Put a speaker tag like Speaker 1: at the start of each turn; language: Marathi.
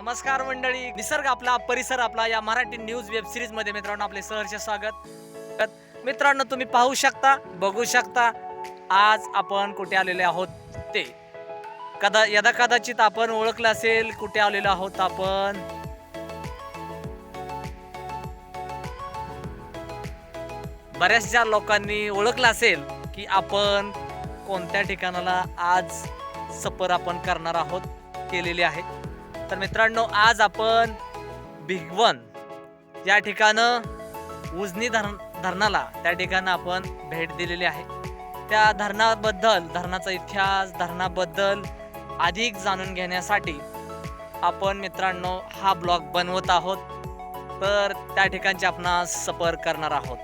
Speaker 1: नमस्कार मंडळी. निसर्ग आपला परिसर आपला या मराठी न्यूज वेब सिरीजमध्ये मित्रांनो आपले सहर्ष स्वागत. मित्रांनो तुम्ही पाहू शकता बघू शकता आज आपण कुठे आलेले आहोत ते. कदा यदा कदाचित आपण ओळखलं असेल कुठे आलेलो आहोत आपण. बऱ्याचशा लोकांनी ओळखलं असेल की आपण कोणत्या ठिकाणाला आज सफर आपण करणार आहोत केलेली आहे. तर मित्रांनो आज आपण भिगवन या ठिकाणं उजनी धरण धरणाला त्या ठिकाणं आपण भेट दिलेली आहे. त्या धरणाबद्दल धरणाचा इतिहास धरणाबद्दल अधिक जाणून घेण्यासाठी आपण मित्रांनो हा ब्लॉग बनवत आहोत. तर त्या ठिकाणचे आपण सफर करणार आहोत.